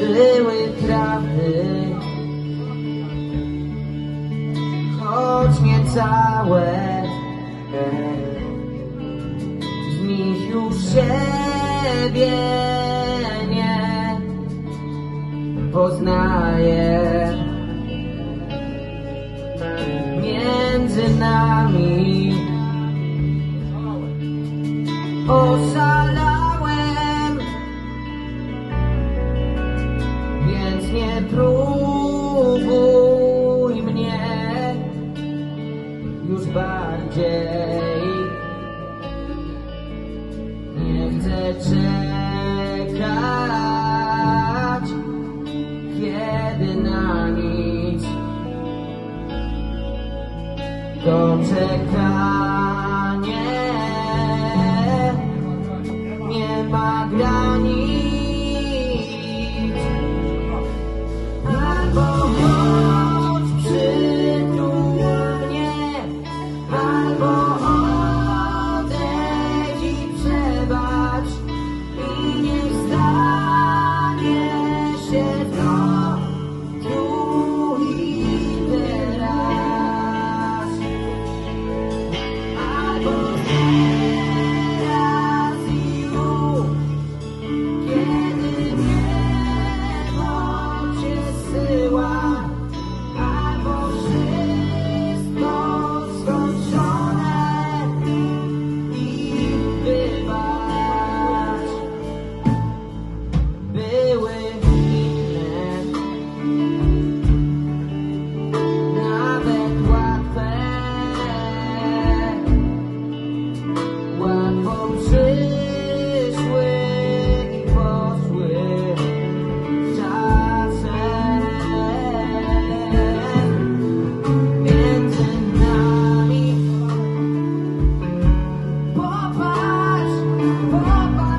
były trawy. Choć nie całe e, Z nich już siebie nie poznaję. Między nami próbuj mnie już bardziej. Nie chcę czekać, kiedy na nic doczekam.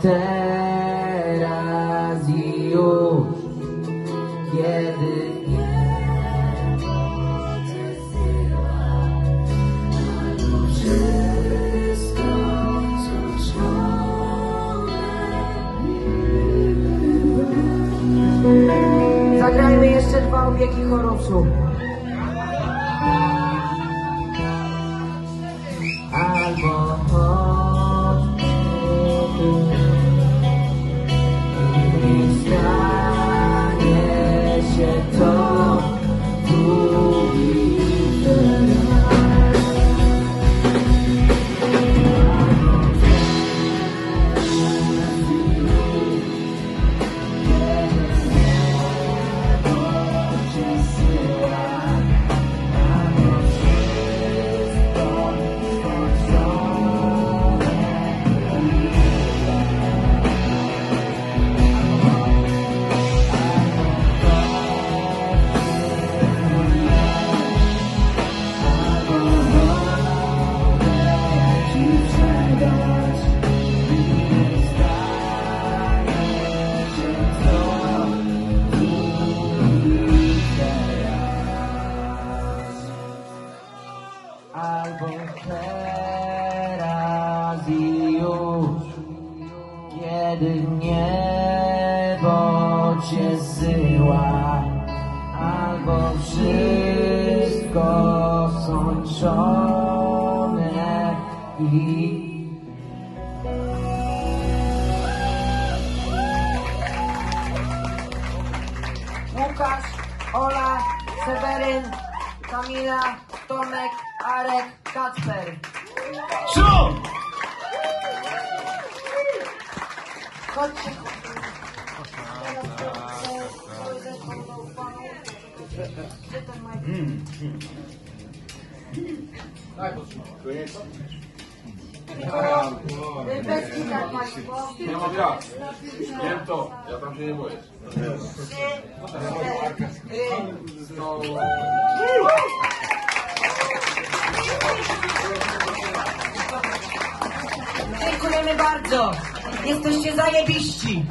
teraz i już, kiedy Zagrajmy jeszcze dwa obiegi chorusu. Albo Albo teraz i już, kiedy niebo cię zsyła, albo wszystko skończone i Łukasz, Ola, Seweryn, Kamila, Tomek, Arek, Kacper. Szum! Chodźcie. Gdzie ten mic? Bez gitar państwo. Nie mam jak. Wiem to. Ja tam się nie boję. No, bardzo. Jesteście zajebiści.